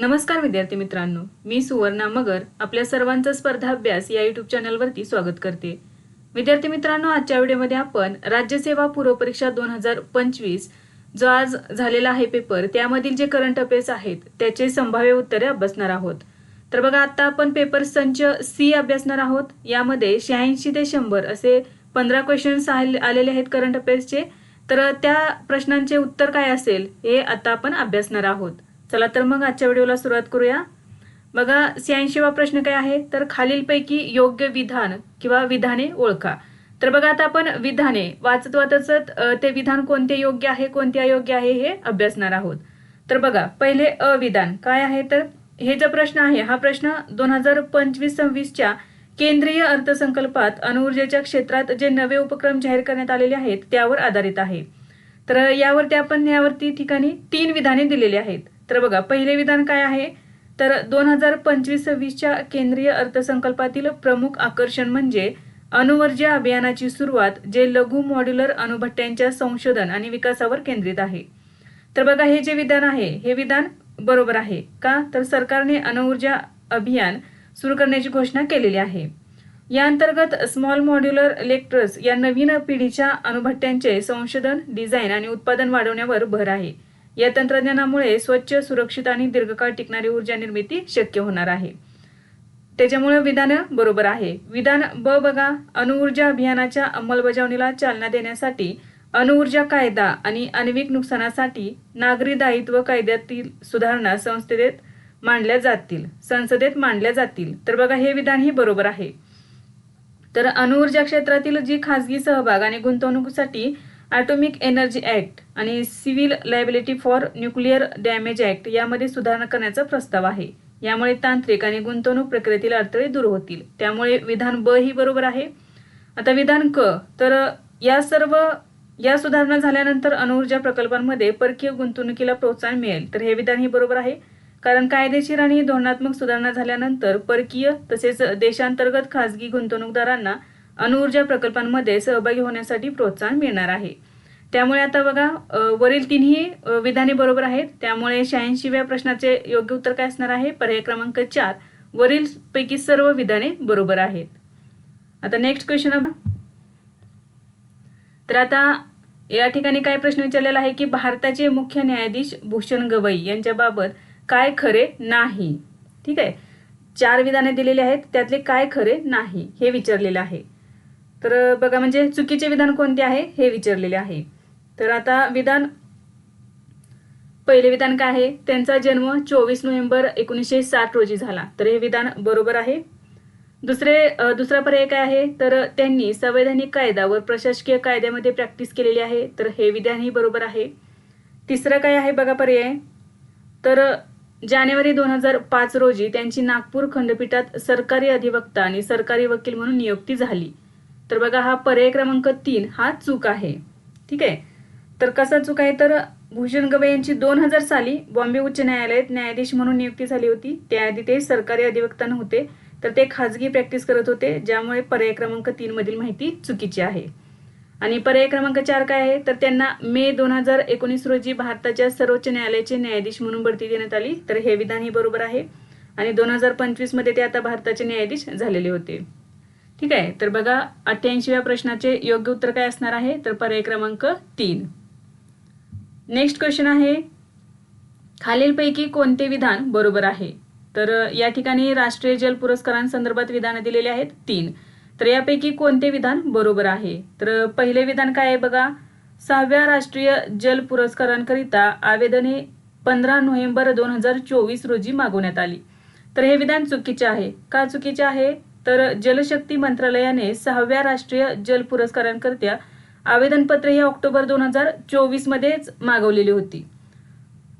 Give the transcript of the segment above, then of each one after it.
नमस्कार विद्यार्थी मित्रांनो मी सुवर्णा मगर आपल्या सर्वांचा स्पर्धा अभ्यास या युट्यूब चॅनलवरती स्वागत करते. विद्यार्थी मित्रांनो आजच्या व्हिडिओमध्ये आपण राज्यसेवा पूर्वपरीक्षा दोन हजार पंचवीस जो आज झालेला आहे पेपर त्यामधील जे करंट अफेअर्स आहेत त्याचे संभाव्य उत्तरे अभ्यासणार आहोत. तर बघा आता आपण पेपर संच सी अभ्यासणार आहोत. यामध्ये शहाऐंशी ते शंभर असे पंधरा क्वेश्चन्स आलेले आहेत करंट अफेअर्सचे तर त्या प्रश्नांचे उत्तर काय असेल हे आता आपण अभ्यासणार आहोत. चला तर मग आजच्या व्हिडिओला सुरुवात करूया. बघा शहाऐंशीवा प्रश्न काय आहे तर खालीलपैकी योग्य विधान किंवा विधाने ओळखा. तर बघा आता आपण विधाने वाचत वाचत ते विधान कोणते योग्य आहे कोणते अयोग्य आहे हे अभ्यासणार आहोत. तर बघा पहिले अविधान काय आहे? तर हे जो प्रश्न आहे हा प्रश्न दोन हजार पंचवीस सव्वीसच्या केंद्रीय अर्थसंकल्पात अणुऊर्जेच्या क्षेत्रात जे नवे उपक्रम जाहीर करण्यात आलेले आहेत त्यावर आधारित आहे. तर यावरती आपण यावरती ठिकाणी तीन विधाने दिलेली आहेत. तर बघा पहिले विधान काय आहे? तर दोन हजार पंचवीस सव्वीसच्या केंद्रीय अर्थसंकल्पातील प्रमुख आकर्षण म्हणजे अणुऊर्जा अभियानाची सुरुवात जे लघु मॉड्युलर अणुभट्ट्यांच्या संशोधन आणि विकासावर केंद्रित आहे. तर बघा हे जे विधान आहे हे विधान बरोबर आहे का? तर सरकारने अणुऊर्जा अभियान सुरू करण्याची घोषणा केलेली आहे. या अंतर्गत स्मॉल मॉड्युलर इलेक्ट्रस या नवीन पिढीच्या अणुभट्ट्यांचे संशोधन डिझाईन आणि उत्पादन वाढवण्यावर भर आहे. या तंत्रज्ञानामुळे स्वच्छ सुरक्षित आणि दीर्घकाळ टिकणारी ऊर्जा निर्मिती शक्य होणार आहे. त्याच्यामुळे विधान बरोबर आहे. विधान ब बघा अणुऊर्जा अभियानाच्या अंमलबजावणीला चालना देण्यासाठी अणुऊर्जा कायदा आणि आण्विक नुकसानासाठी नागरी दायित्व कायद्यातील सुधारणा संसदेत मांडल्या जातील संसदेत मांडल्या जातील. तर बघा हे विधानही बरोबर आहे. तर अणुऊर्जा क्षेत्रातील जी खासगी सहभाग आणि गुंतवणुकीसाठी ॲटॉमिक एनर्जी ॲक्ट आणि civil liability for nuclear damage act यामध्ये सुधारणा करण्याचा प्रस्ताव आहे. यामुळे तांत्रिक आणि गुंतवणूक प्रक्रियेतील अडथळे दूर होतील. त्यामुळे विधान ब ही बरोबर आहे. आता विधान क तर या सर्व या सुधारणा झाल्यानंतर अणुऊर्जा प्रकल्पांमध्ये परकीय गुंतवणुकीला प्रोत्साहन मिळेल. तर हे विधान ही बरोबर आहे. कारण कायदेशीर आणि धोरणात्मक सुधारणा झाल्यानंतर परकीय तसेच देशांतर्गत खासगी गुंतवणूकदारांना अणुऊर्जा प्रकल्पांमध्ये सहभागी होण्यासाठी प्रोत्साहन मिळणार आहे. त्यामुळे आता बघा वरील तिन्ही विधाने बरोबर आहेत. त्यामुळे शहाऐंशीव्या प्रश्नाचे योग्य उत्तर काय असणार आहे? पर्याय क्रमांक चार वरील पैकी सर्व विधाने बरोबर आहेत. आता नेक्स्ट क्वेश्चन तर आता या ठिकाणी काय प्रश्न विचारलेला आहे की भारताचे मुख्य न्यायाधीश भूषण गवई यांच्याबाबत काय खरे नाही? ठीक आहे. चार विधाने दिलेली आहेत. त्यातले काय खरे नाही हे विचारलेलं आहे. तर बघा म्हणजे चुकीचे विधान कोणते आहे हे विचारलेले आहे. तर आता विधान पहिले विधान काय आहे त्यांचा जन्म चोवीस नोव्हेंबर एकोणीसशे साठ रोजी झाला. तर हे विधान बरोबर आहे. दुसरे दुसरा पर्याय काय आहे तर त्यांनी संवैधानिक कायदा व प्रशासकीय कायद्यामध्ये प्रॅक्टिस केलेली आहे. तर हे विधानही बरोबर आहे. तिसरं काय आहे बघा पर्याय. तर जानेवारी दोन हजार पाच रोजी त्यांची नागपूर खंडपीठात सरकारी अधिवक्ता आणि सरकारी वकील म्हणून नियुक्ती झाली. तर बघा हा पर्याय क्रमांक तीन हा चूक आहे. ठीक आहे? तर कसा चूक आहे? तर भूषण गवई यांची दोन हजार साली बॉम्बे उच्च न्यायालयात न्यायाधीश म्हणून नियुक्ती झाली होती. त्याआधी ते सरकारी अधिवक्ता नव्हते तर ते खाजगी प्रॅक्टिस करत होते ज्यामुळे पर्याय क्रमांक तीन मधील माहिती चुकीची आहे. आणि पर्याय क्रमांक चार काय आहे? तर त्यांना मे दोन हजार एकोणीस रोजी भारताच्या सर्वोच्च न्यायालयाचे न्यायाधीश म्हणून बढती देण्यात आली. तर हे विधानही बरोबर आहे. आणि दोन हजार पंचवीसमध्ये ते आता भारताचे न्यायाधीश झालेले होते. ठीक आहे? तर बघा अठ्ठ्याऐंशीव्या प्रश्नाचे योग्य उत्तर काय असणार आहे? तर पर्याय क्रमांक तीन. नेक्स्ट क्वेश्चन आहे खालीलपैकी कोणते विधान बरोबर आहे? तर या ठिकाणी राष्ट्रीय जल पुरस्कारांसंदर्भात विधानं दिलेली आहेत तीन. तर यापैकी कोणते विधान बरोबर आहे? तर पहिले विधान काय आहे बघा? सहाव्या राष्ट्रीय जल पुरस्कारांकरिता आवेदने पंधरा नोव्हेंबर दोन हजार चोवीस रोजी मागवण्यात आली. तर हे विधान चुकीचे आहे. का चुकीचे आहे? तर जलशक्ती मंत्रालयाने सहाव्या राष्ट्रीय जल पुरस्कारांकरिता आवेदनपत्र हे ऑक्टोबर दोन हजार चोवीसमध्येच मागवलेली होती.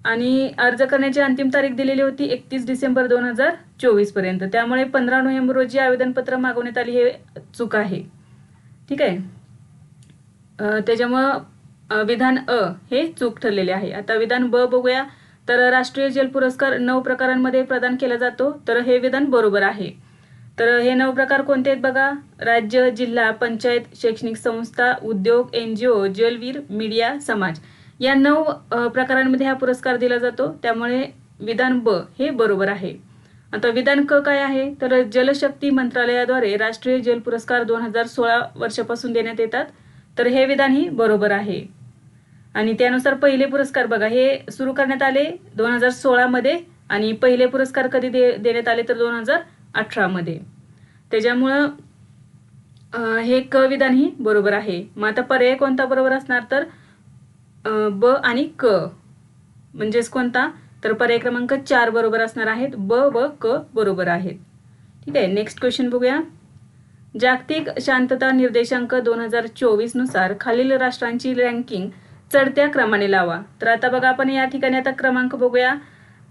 आणि अर्ज करण्याची अंतिम तारीख दिलेली होती एकतीस डिसेंबर दोन हजार चोवीसपर्यंत. त्यामुळे पंधरा नोव्हेंबर रोजी आवेदनपत्र मागवण्यात आली हे चूक आहे. ठीक आहे? त्याच्यामुळं विधान अ हे चूक ठरलेले आहे. आता विधान ब बघूया. तर राष्ट्रीय जल पुरस्कार नऊ प्रकारांमध्ये प्रदान केला जातो. तर हे विधान बरोबर आहे. तर हे नऊ प्रकार कोणते आहेत बघा? राज्य जिल्हा पंचायत शैक्षणिक संस्था उद्योग एन जी ओ जलवीर मीडिया समाज. या नऊ प्रकारांमध्ये हा पुरस्कार दिला जातो. त्यामुळे विधान ब हे बरोबर आहे. आता विधान क काय आहे? तर जलशक्ती मंत्रालयाद्वारे राष्ट्रीय जल पुरस्कार दोन हजार सोळा वर्षापासून देण्यात येतात. तर हे विधान ही बरोबर आहे. आणि त्यानुसार पहिले पुरस्कार बघा. हे सुरू करण्यात आले दोन हजार सोळामध्ये आणि पहिले पुरस्कार कधी दे देण्यात आले? तर दोन हजार अठरामध्ये त्याच्यामुळं हे क विधान ही बरोबर आहे. मग आता पर्याय कोणता बरोबर असणार तर ब आणि क. म्हणजेच कोणता? तर पर्याय क्रमांक चार बरोबर असणार आहेत. ब व क बरोबर आहेत. ठीक आहे नेक्स्ट क्वेश्चन बघूया. जागतिक शांतता निर्देशांक दोन हजार चोवीसनुसार खालील राष्ट्रांची रँकिंग चढत्या क्रमाने लावा. तर आता बघा आपण या ठिकाणी आता क्रमांक बघूया.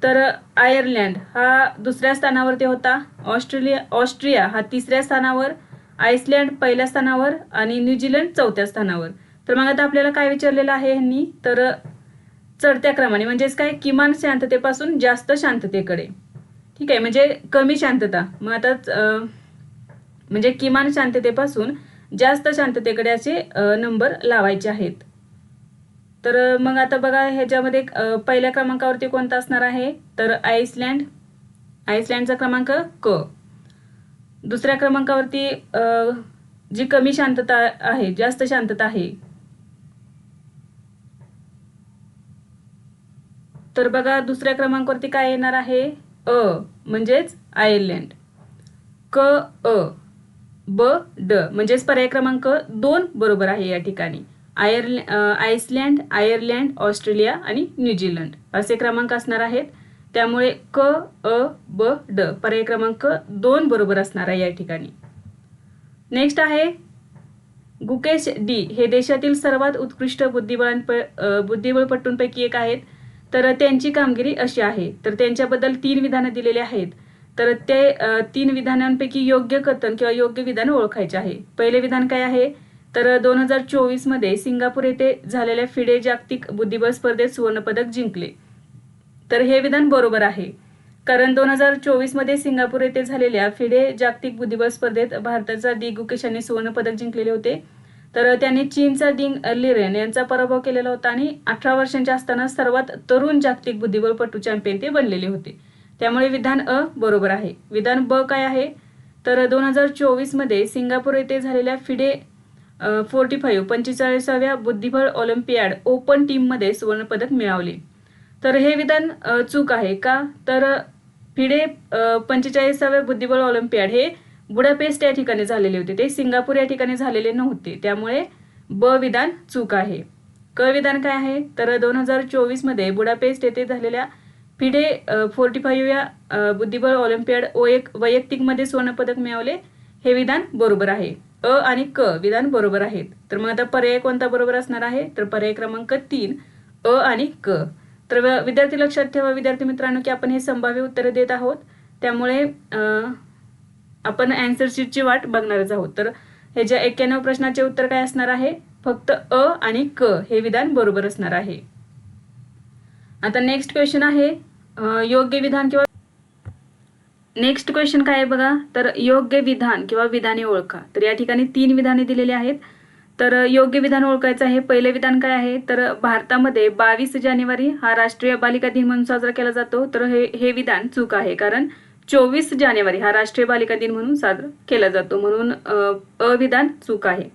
तर आयर्लंड हा दुसऱ्या स्थानावरती होता. ऑस्ट्रेलिया ऑस्ट्रिया हा तिसऱ्या स्थानावर आइसलँड पहिल्या स्थानावर आणि न्यूझीलंड चौथ्या स्थानावर. तर मग आता आपल्याला काय विचारलेलं आहे यांनी? तर चढत्या क्रमाने म्हणजेच काय? किमान शांततेपासून जास्त शांततेकडे. ठीक आहे म्हणजे कमी शांतता. मग आता म्हणजे किमान शांततेपासून जास्त शांततेकडे असे नंबर लावायचे आहेत. तर मग आता बघा ह्याच्यामध्ये पहिल्या क्रमांकावरती कोणता असणार आहे? तर आईसलँड आइसलँडचा क्रमांक क. दुसऱ्या क्रमांकावरती जी कमी शांतता आहे जास्त शांतता आहे. तर बघा दुसऱ्या क्रमांकावरती काय येणार आहे? अ म्हणजेच आयर्लंड. क अ ब ड. म्हणजेच पर्याय क्रमांक दोन बरोबर आहे या ठिकाणी. आयर्ल आइसलँड आयर्लँड ऑस्ट्रेलिया आणि न्यूझीलंड असे क्रमांक असणार आहेत. त्यामुळे क अ ब ड पर्याय क्रमांक दोन बरोबर असणार आहे या ठिकाणी. नेक्स्ट आहे गुकेश डी. हे देशातील सर्वात उत्कृष्ट बुद्धिबळांप अ, बुद्धिबळपटूंपैकी एक आहेत. तर त्यांची कामगिरी अशी आहे. तर त्यांच्याबद्दल तीन विधानं दिलेली आहेत. तर ते तीन विधानांपैकी योग्य कथन किंवा योग्य विधान ओळखायचे आहे. पहिले विधान काय आहे? तर दोन हजार चोवीसमध्ये सिंगापूर येथे झालेल्या फिडे जागतिक बुद्धिबळ स्पर्धेत सुवर्णपदक जिंकले. तर हे विधान बरोबर आहे. कारण दोन हजार चोवीसमध्ये सिंगापूर येथे झालेल्या फिडे जागतिक बुद्धिबळ स्पर्धेत भारताचा डी गुकेश यांनी सुवर्णपदक जिंकलेले होते. तर त्यांनी चीनचा डिंग लिरेन यांचा पराभव केलेला होता आणि अठरा वर्षांच्या असताना सर्वात तरुण जागतिक बुद्धिबळपटू चॅम्पियन ते बनलेले होते. त्यामुळे विधान अ बरोबर आहे. विधान ब काय आहे? तर दोन हजार चोवीसमध्ये सिंगापूर येथे झालेल्या फिडे फोर्टी फाईव्ह पंचेचाळीसाव्या बुद्धिबळ ऑलिम्पियाड ओपन टीममध्ये सुवर्णपदक मिळवले. तर हे विधान चूक आहे का? तर फिडे पंचेचाळीसाव्या बुद्धिबळ ऑलिम्पियाड हे बुडापेस्ट या ठिकाणी झालेले होते. ते सिंगापूर या ठिकाणी झालेले नव्हते. त्यामुळे ब विधान चूक आहे. क विधान काय आहे? तर दोन हजार चोवीसमध्ये बुडापेस्ट येथे झालेल्या फिडे फोर्टी फाईव्ह या बुद्धिबळ ऑलिम्पियाड एक वैयक्तिकमध्ये सुवर्णपदक मिळवले. हे विधान बरोबर आहे. अ आणि क विधान बरोबर आहेत. तर मग आता पर्याय कोणता बरोबर असणार आहे? तर पर्याय क्रमांक तीन अ आणि क. तर विद्यार्थी लक्षात ठेवा विद्यार्थी मित्रांनो की आपण हे संभाव्य उत्तरं देत आहोत. त्यामुळे आपण अँसर शीटची वाट बघणारच आहोत. तर हे ज्या एक्क्याण्णव प्रश्नाचे उत्तर काय असणार आहे? फक्त अ आणि क हे विधान बरोबर असणार आहे. आता नेक्स्ट क्वेश्चन आहे योग्य विधान किंवा नेक्स्ट क्वेश्चन काय आहे बघा? तर योग्य विधान किंवा विधाने ओळखा. तर या ठिकाणी तीन विधाने दिलेली आहेत. तर योग्य विधान ओळखायचं आहे. पहिले विधान काय आहे? तर भारतामध्ये बावीस जानेवारी हा राष्ट्रीय बालिका दिन म्हणून साजरा केला जातो. तर हे हे विधान चूक आहे. कारण चोवीस जानेवारी हा राष्ट्रीय बालिका दिन म्हणून साजरा केला जातो. म्हणून अ, अविधान चूक आहे.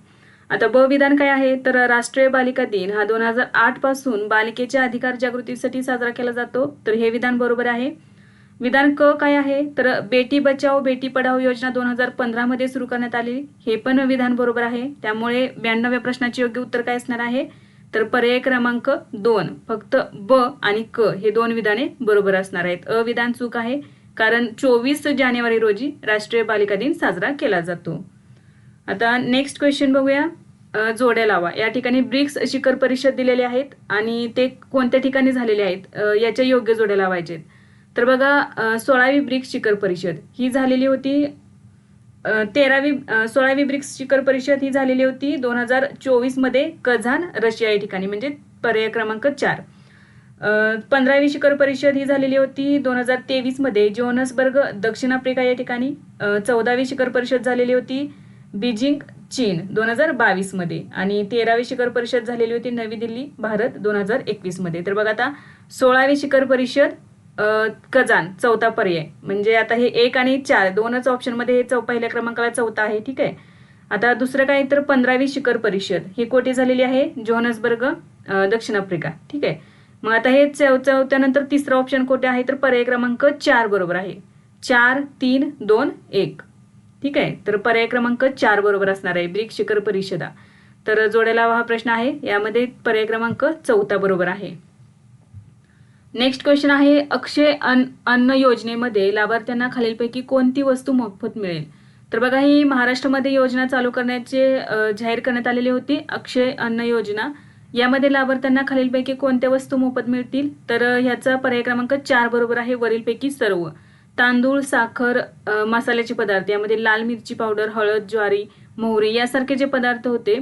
आता ब विधान काय आहे? तर राष्ट्रीय बालिका दिन हा दोन हजार आठपासून बालिकेच्या अधिकार जागृतीसाठी साजरा केला जातो. तर हे विधान बरोबर आहे. विधान क काय आहे? तर बेटी बचाओ बेटी पढाओ योजना दोन हजार पंधरा मध्ये सुरू करण्यात आली. हे पण विधान बरोबर आहे. त्यामुळे ब्याण्णव्या प्रश्नाचे योग्य उत्तर काय असणार आहे? तर पर्याय क्रमांक दोन फक्त ब आणि क हे दोन विधाने बरोबर असणार आहेत. अ विधान चूक आहे कारण चोवीस जानेवारी रोजी राष्ट्रीय बालिका दिन साजरा केला जातो. आता नेक्स्ट क्वेश्चन बघूया. जोड्या लावा. या ठिकाणी ब्रिक्स शिखर परिषद दिलेले आहेत आणि ते कोणत्या ठिकाणी झालेले आहेत? याच्या योग्य जोड्या लावायचे आहेत तर बघा सोळावी ब्रिक्स शिखर परिषद ही झालेली होती. तेरावी सोळावी ब्रिक्स शिखर परिषद ही झालेली होती दोन हजार चोवीसमध्ये कझान रशिया या ठिकाणी म्हणजे पर्याय क्रमांक चार. पंधरावी शिखर परिषद ही झालेली होती दोन हजार तेवीसमध्ये जोनसबर्ग दक्षिण आफ्रिका या ठिकाणी. चौदावी शिखर परिषद झालेली होती बीजिंग चीन दोन हजार बावीसमध्ये आणि तेरावी शिखर परिषद झालेली होती नवी दिल्ली भारत दोन हजार एकवीसमध्ये तर बघा आता सोळावी शिखर परिषद कजान चौथा पर्याय. म्हणजे आता हे एक आणि चार दोनच ऑप्शनमध्ये हे चौ पहिल्या क्रमांकाला चौथा आहे ठीक आहे? आता दुसरं काय? तर पंधरावी शिखर परिषद. ही कोठे झालेली आहे? जोहनसबर्ग दक्षिण आफ्रिका ठीक आहे? मग आता हे चौ चौथ्यानंतर तिसरं ऑप्शन कोठे आहे? तर पर्याय क्रमांक चार बरोबर आहे. चार तीन दोन एक ठीक आहे? तर पर्याय क्रमांक चार बरोबर असणार आहे ब्रिक शिखर परिषदा. तर जोड्याला हा प्रश्न आहे यामध्ये पर्याय क्रमांक चौथा बरोबर आहे. नेक्स्ट क्वेश्चन आहे अक्षय अन्न अन्न योजनेमध्ये लाभार्थ्यांना खालीलपैकी कोणती वस्तू मोफत मिळेल? तर बघा ही महाराष्ट्रामध्ये योजना चालू करण्याचे जाहीर करण्यात आलेली होती अक्षय अन्न योजना. यामध्ये लाभार्थ्यांना खालीलपैकी कोणत्या वस्तू मोफत मिळतील? तर ह्याचा पर्याय क्रमांक चार बरोबर आहे वरीलपैकी सर्व. तांदूळ साखर मसाल्याचे पदार्थ यामध्ये लाल मिरची पावडर हळद ज्वारी मोहरी यासारखे जे पदार्थ होते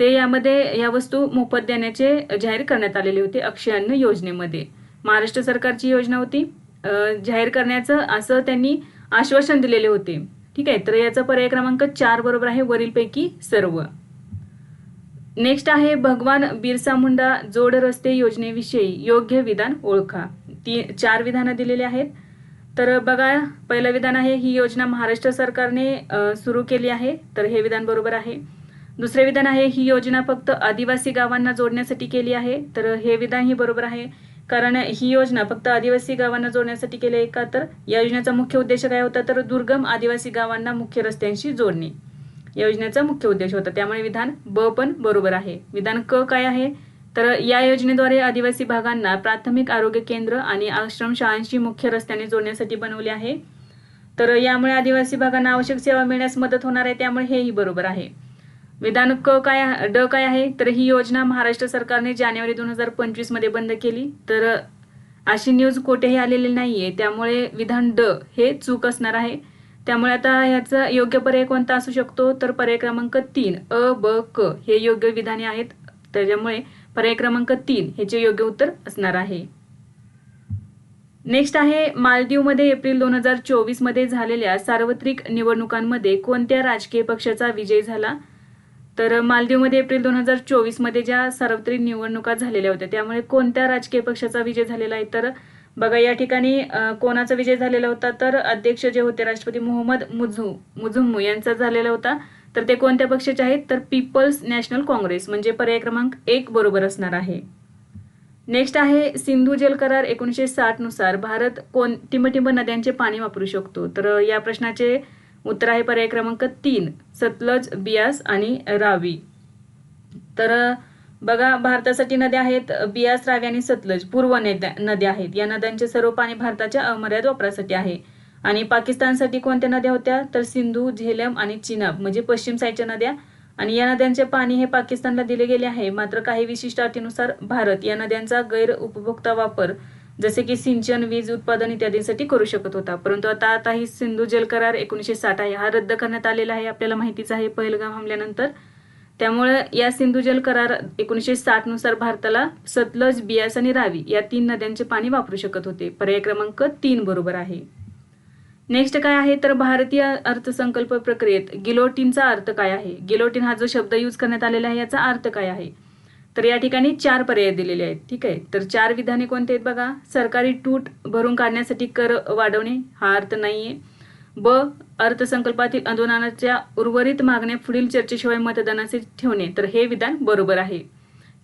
ते यामध्ये या वस्तू मोफत देण्याचे जाहीर करण्यात आलेले होते अक्षय अन्न योजनेमध्ये. महाराष्ट्र सरकारची योजना होती. जाहीर करण्याचं असं त्यांनी आश्वासन दिलेले होते. ठीक आहे? तर याचा पर्याय क्रमांक चार बरोबर आहे वरीलपैकी सर्व. नेक्स्ट आहे भगवान बिरसा मुंडा जोड रस्ते योजनेविषयी योग्य विधान ओळखा. ती चार विधानं दिलेली आहेत. तर बघा पहिलं विधान आहे ही योजना महाराष्ट्र सरकारने सुरू केली आहे. तर हे विधान बरोबर आहे. दुसरे विधान आहे ही योजना फक्त आदिवासी गावांना जोडण्यासाठी केली आहे. तर हे विधानही बरोबर आहे. कारण ही योजना फक्त आदिवासी गावांना जोडण्यासाठी केली आहे का तर? या योजनेचा मुख्य उद्देश काय होता तर दुर्गम आदिवासी गावांना मुख्य रस्त्यांशी जोडणे. या योजनेचा मुख्य उद्देश होता. त्यामुळे विधान ब पण बरोबर आहे. विधान क काय आहे? तर या योजनेद्वारे आदिवासी भागांना प्राथमिक आरोग्य केंद्र आणि आश्रमशाळांशी मुख्य रस्त्याने जोडण्यासाठी बनवले आहे. तर यामुळे आदिवासी भागांना आवश्यक सेवा मिळण्यास मदत होणार आहे. त्यामुळे हेही बरोबर आहे. विधान क काय ड काय आहे तर ही योजना महाराष्ट्र सरकारने जानेवारी दोन हजार पंचवीसमध्ये बंद केली. तर अशी न्यूज कोठेही आलेली नाहीये. त्यामुळे विधान ड हे चूक असणार आहे. त्यामुळे आता ह्याचा योग्य पर्याय कोणता असू शकतो? तर पर्याय क्रमांक तीन अ ब क हे योग्य विधाने आहेत. त्याच्यामुळे पर्याय क्रमांक तीन ह्याचे योग्य उत्तर असणार आहे. नेक्स्ट आहे मालदीवमध्ये एप्रिल दोन हजार चोवीसमध्ये झालेल्या सार्वत्रिक निवडणुकांमध्ये कोणत्या राजकीय पक्षाचा विजय झाला? तर मालदीवमध्ये एप्रिल दोन हजार चोवीसमध्ये ज्या सार्वत्रिक निवडणुका झालेल्या होत्या त्यामुळे कोणत्या राजकीय पक्षाचा विजय झालेला आहे? तर बघा या ठिकाणी कोणाचा विजय झालेला होता? तर अध्यक्ष जे होते राष्ट्रपती मोहम्मद मुझू मुझुम्मू यांचा झालेला होता. तर ते कोणत्या पक्षाचे आहेत? तर पीपल्स नॅशनल काँग्रेस म्हणजे पर्याय क्रमांक एक बरोबर असणार आहे. नेक्स्ट आहे सिंधू जल करार एकोणीसशे साठनुसार भारत कोण टिंबटिंब नद्यांचे पाणी वापरू शकतो. तर या प्रश्नाचे उत्तर आहे पर्याय क्रमांक तीन सतलज बियास आणि रावी. तर बघा भारतासाठी नद्या आहेत बियास रावी आणि सतलज. पूर्व नद्या नद्या आहेत. या नद्यांचे सर्व पाणी भारताच्या अमर्याद वापरासाठी आहे. आणि पाकिस्तानसाठी कोणत्या नद्या होत्या? तर सिंधू झेलम आणि चिनाब म्हणजे पश्चिम साईडच्या नद्या. आणि या नद्यांचे पाणी हे पाकिस्तानला दिले गेले आहे. मात्र काही विशिष्ट अटीनुसार भारत या नद्यांचा गैर उपभोक्ता वापर जसे की सिंचन वीज उत्पादन इत्यादींसाठी करू शकत होता. परंतु आता आता ही सिंधू जल करार एकोणीसशे साठ आहे. हा रद्द करण्यात आलेला आहे आपल्याला माहितीच आहे पहिलगाम हमल्यानंतर. त्यामुळे या सिंधू जल करार एकोणीसशे साठनुसार भारताला सतलज बियास आणि रावी या तीन नद्यांचे पाणी वापरू शकत होते. पर्याय क्रमांक तीन बरोबर आहे. नेक्स्ट काय आहे? तर भारतीय अर्थसंकल्प प्रक्रियेत गिलोटीनचा अर्थ काय आहे? गिलोटिन हा जो शब्द यूज करण्यात आलेला आहे याचा अर्थ काय आहे? तर या ठिकाणी चार पर्याय दिलेले आहेत. ठीक आहे? तर चार विधाने कोणते आहेत बघा? सरकारी तूट भरून काढण्यासाठी कर वाढवणे हा अर्थ नाहीये. ब अर्थसंकल्पातील आंदोलनाच्या उर्वरित मागण्या पुढील चर्चेशिवाय मतदानाचे ठेवणे. तर हे विधान बरोबर आहे.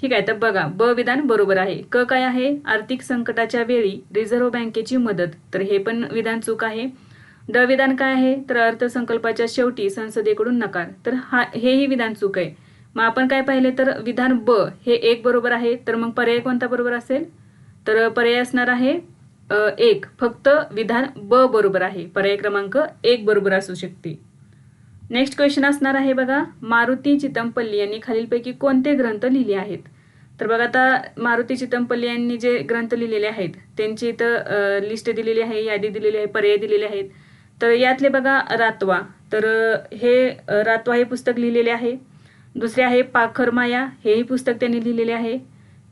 ठीक आहे? तर बघा ब विधान बरोबर आहे. क काय आहे? आर्थिक संकटाच्या वेळी रिझर्व्ह बँकेची मदत. तर हे पण विधान चूक आहे. ड विधान काय आहे? तर अर्थसंकल्पाच्या शेवटी संसदेकडून नकार. तर हा हेही विधान चूक आहे. मग आपण काय पाहिले तर विधान ब हे एक बरोबर आहे तर मग पर्याय कोणता बरोबर असेल? तर पर्याय असणार आहे एक. फक्त विधान ब बरोबर आहे. पर्याय क्रमांक एक बरोबर असू शकते. नेक्स्ट क्वेश्चन असणार आहे बघा. मारुती चितमपल्ली यांनी खालीलपैकी कोणते ग्रंथ लिहिले आहेत? तर बघा आता मारुती चितमपल्ली यांनी जे ग्रंथ लिहिलेले आहेत त्यांची इथं लिस्ट दिलेली आहे यादी दिलेली आहे पर्याय दिलेले आहेत. तर यातले बघा रातवा. तर हे रातवा हे पुस्तक लिहिलेले आहे. दुसरे आहे पाखरमाया हेही पुस्तक त्यांनी लिहिलेले आहे.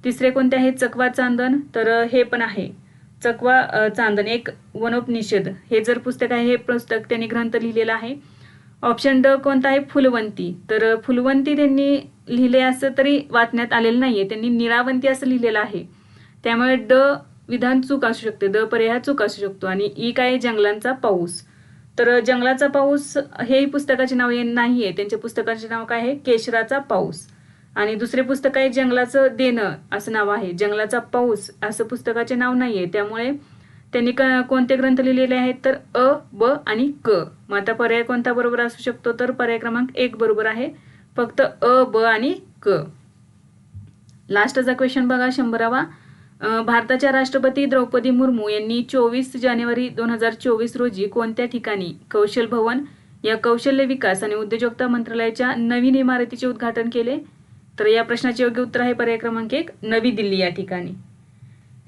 तिसरे कोणते आहे? चकवा चांदन. तर हे पण आहे. चकवा चांदन एक वनोपनिषद. हे जर पुस्तक आहे हे पुस्तक त्यांनी ग्रंथ लिहिलेलं आहे. ऑप्शन ड कोणता आहे? फुलवंती. तर फुलवंती त्यांनी लिहिले असं तरी वाचण्यात आलेलं नाही आहे त्यांनी निळावंती असं लिहिलेलं आहे. त्यामुळे ड विधान चूक असू शकते. द पर्याय चूक असू शकतो. आणि ई काय? जंगलांचा पाऊस. तर जंगलाचा पाऊस हे पुस्तकाचे नाव नाही आहे त्यांच्या पुस्तकाचे नाव काय आहे? केशराचा पाऊस. आणि दुसरे पुस्तक आहे जंगलाचं देणं असं नाव आहे. जंगलाचा पाऊस असं पुस्तकाचे नाव नाही आहे त्यामुळे त्यांनी क कोणते ग्रंथ लिहिलेले आहेत? तर अ ब आणि क. मग आता पर्याय कोणता बरोबर असू शकतो? तर पर्याय क्रमांक एक बरोबर आहे. फक्त अ ब आणि क. लास्टचा क्वेश्चन बघा शंभरावा. भारताच्या राष्ट्रपती द्रौपदी मुर्मू यांनी चोवीस जानेवारी दोन हजार चोवीस रोजी कोणत्या ठिकाणी कौशल भवन या कौशल्य विकास आणि उद्योजकता मंत्रालयाच्या नवीन इमारतीचे उद्घाटन केले? तर या प्रश्नाचे योग्य उत्तर आहे पर्याय क्रमांक एक नवी दिल्ली या ठिकाणी.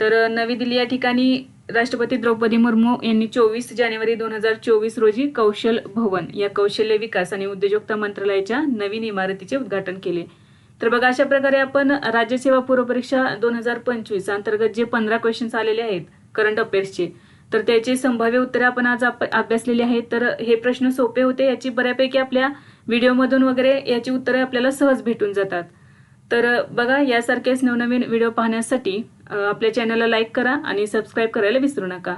तर नवी दिल्ली या ठिकाणी राष्ट्रपती द्रौपदी मुर्मू यांनी चोवीस जानेवारी दोन हजार चोवीस रोजी कौशल भवन या कौशल्य विकास आणि उद्योजकता मंत्रालयाच्या नवीन इमारतीचे उद्घाटन केले. तर बघा अशा प्रकारे आपण राज्यसेवा पूर्व परीक्षा दोन हजार पंचवीस अंतर्गत जे पंधरा क्वेश्चन्स आलेले आहेत करंट अफेअर्सचे तर त्याचे संभाव्य उत्तरे आपण आज अभ्यासलेली आहेत. तर हे प्रश्न सोपे होते याची बऱ्यापैकी आपल्या व्हिडिओमधून वगैरे याची उत्तरे आपल्याला सहज भेटून जातात. तर बघा यासारखेच नवनवीन व्हिडिओ पाहण्यासाठी आपल्या चॅनलला लाईक करा आणि सबस्क्राईब करायला विसरू नका.